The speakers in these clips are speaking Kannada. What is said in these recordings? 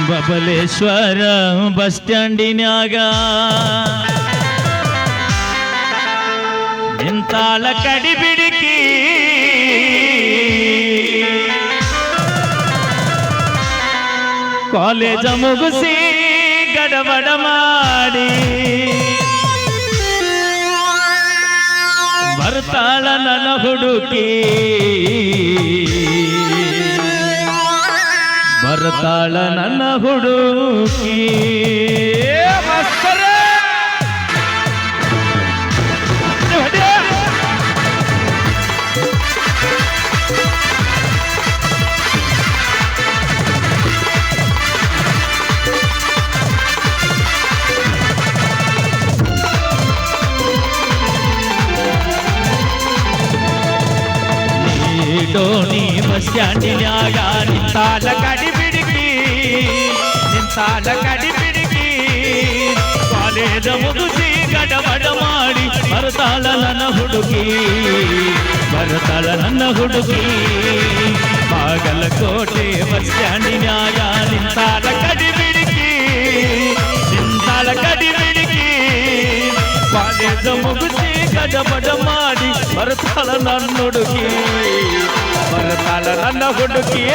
ಬಬಲೇಶ್ವರ ಬಸ್ ಸ್ಟ್ಯಾಂಡಿನ್ಯಾಗ ನಿಂತಾಳ ಕಡಿಬಿಡಿಕಿ. ಕಾಲೇಜ ಮುಗಿಸಿ ಗಡಬಡ ಮಾಡಿ. ಬರ್ತಾಳ ನನ್ನ ಹುಡುಕಿ. ಬರ್ತಾಳ ನನ್ನ ಹುಡುಕಿ ಮಾಸ್ತರೇ! ಹೊಡಿ! ಈ ಡೋಣಿ ಬಸ್ ಸ್ಟ್ಯಾಂಡಿನ್ಯಾಗ ನಿಂತಾಲ ಕಡಿ ಬಿಡಿಗಿ ನಿಂತಾಲ ಕಡಿ ಬಿಡಿಗಿ ಕಾಲೇಜ ಮುಗಿಸಿ ಗಡಬಡ ಮಾಡಿ ಬರ್ತಾಳ ನನ್ನ ಹುಡುಗಿ ಬರ್ತಾಳ ನನ್ನ ಹುಡುಗಿ ಬಾಗಲಕೋಟೆ ಬಸ್ ಸ್ಟ್ಯಾಂಡಿನ್ಯಾಗ ನಿಂತಾಲ ಕಡಿ ಬಿಡಿಗಿ ನಿಂತಾಳ ಕಡಿ ಬಿಡಿಗಿ ಕಾಲೇಜ ಮುಗಿಸಿ ಗಡಬಡ ಮಾಡಿ ಬರ್ತಾಳ ನನ್ನ ಹುಡುಗಿ ಬರ್ತಾಳ ನನ್ನ ಹುಡುಗಿ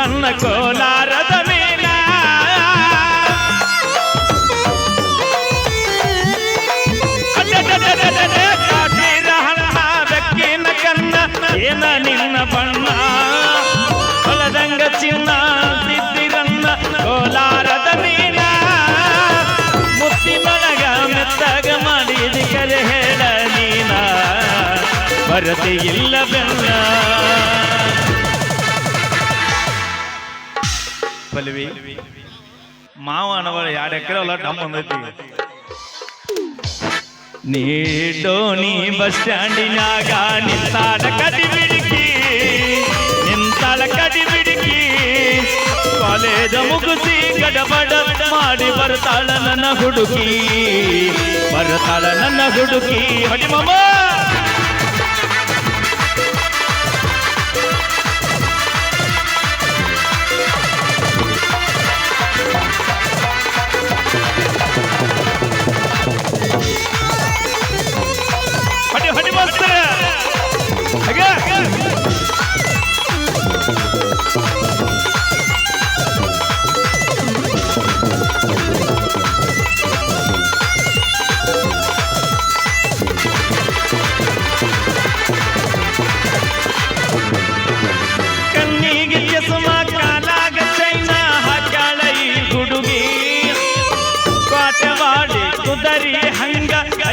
ರನ್ನ ಕೋಲಾರದ ಹಣ್ಣ ಬೆಕ್ಕಿನ ಕನ್ನ ಏನ ನಿನ್ನ ಬಣ್ಣ. ಹೊಲದಂಗ ಚಿನ್ನ ಸಿದ್ದಿರನ್ನ ರನ್ನ ಕೋಲಾರದ ಮೀನ ಮಳಗ ಮೆತ್ತಗ ಮಾಡಿದ ಕರೆ ಹೇಳ ನೀನ. ಬರತೆ ಇಲ್ಲ ಬೆಲ್ಲ ಪಲ್ವಿ ಮಾವ ಅನವಳ ಎರಡು ಎಕರೆ ಹೊಲ ಡಮ್ ಬಂದೈತಿ ನೀ ಡೋಣಿ ಬಸ್ ಸ್ಟ್ಯಾಂಡಿನಾಗ ನಿಂತಾಳ ಕದಿ ಬಿಡುಕಿ ನಿಂತಾಳ ಕದಿ ಬಿಡುಕಿ ಕಾಲೇಜ ಮುಗಿಸಿ ಗಡಬಡ ಮಾಡಿ ಬರ್ತಾಳ ನನ್ನ ಹುಡುಗಿ ಬರ್ತಾಳ ನನ್ನ ಹುಡುಗಿ ಹೊಡಿ ಮಮ್ಮ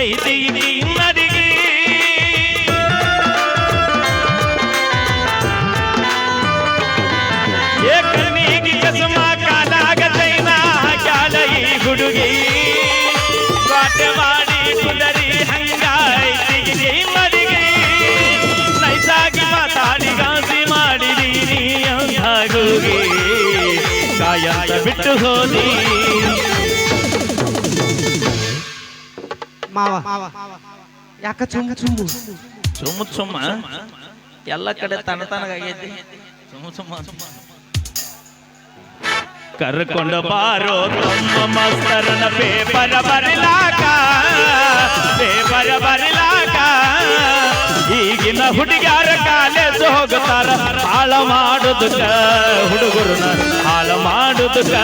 ಹಂಗ ಐದಿ ನಡಿಗಿ ಏ ಕಣ್ಣಿಗೆ ಚಸ್ಮ ಕಾಲಾಗ ಚೈನ ಹಾಕ್ಯಾಳ ಈ ಹುಡುಗಿ. ಪಾಠವಾಡಿ ಕುದರಿ ಹಂಗ ಐದಿ ನಡಿಗಿ ನೈಸಾಗಿ ಮಾತಾಡಿ ಗಾಸಿ ಮಾಡಿದೀನಿ ಅಂದಾಗುಗಿ ಕಾಯಂತ ಬಿಟ್ಟು ಹೋದಿ. ಮಾವ ಯಾಕ ಚುಂಬು ಚುಂಬು ಸುಮ್ಮ ಸುಮ್ಮ ಎಲ್ಲ ಕಡೆ ತನ ತನಗಾಗೈತಿ ಸುಮ್ಮ ಸುಮ್ಮ ಕರ್ಕೊಂಡ ಬಾರೋ ತಮ್ಮ ಮಸ್ತರನ ಪೇಪರ ಬರಿಲಾಕ ಪೇಪರ ಬರಿಲಾಕ ಈಗಿನ ಹುಡುಗ್ಯಾರ ಕಾಲೇಜ್ ಹೋಗ್ತಾರ ಹಾಳ ಮಾಡುದಕ್ಕ ಹುಡುಗರನ್ನ ಹಾಳ ಮಾಡುದಕ್ಕ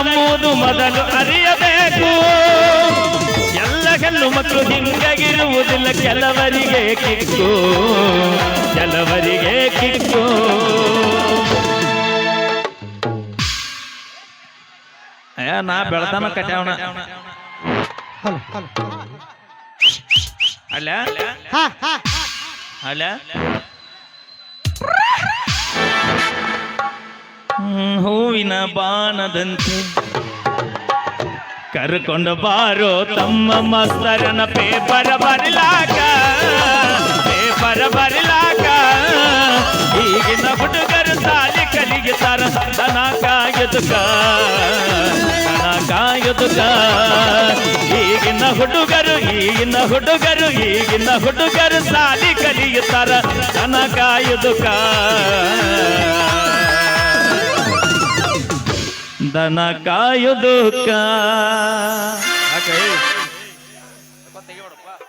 ಎಂಬುದು ಮೊದಲು ಅರಿಯಬೇಕು. ಎಲ್ಲ ಹೆಣ್ಣು ಮಕ್ಕಳು ಹಿಂಗಾಗಿರುವುದಿಲ್ಲ ಕೆಲವರಿಗೆ ಕಿಕ್ಕು ಕೆಲವರಿಗೆ ಕಿಕ್ಕು. ನಾ ಬೆಳತಾನ ಕಟ್ಯಾವಣ ಅಲ್ಲ ಅಲ್ಲ ಹೂವಿನ ಬಾಣದಂತೆ ಕರ್ಕೊಂಡು ಬಾರೋ ತಮ್ಮ ಮಸ್ತರನ ಪೇಪರ ಬರಿಲಾಕ ಪೇಪರ ಬರಿಲಾಕ. ಈಗಿನ ಹುಡುಗರು ಸಾಲಿ ಕಲಿಗಿತಾರ ದನ ಕಾಯುದುಕ ದನ ಕಾಯದುಕ ಈಗಿನ ಹುಡುಗರು ಈಗಿನ ಹುಡುಗರು ಈಗಿನ ಹುಡುಗರು ಸಾಲಿ ಕಲಿಯುತ್ತಾರ ದನ ಕಾಯುದುಕ ದನ ಕಾಯುದುಕ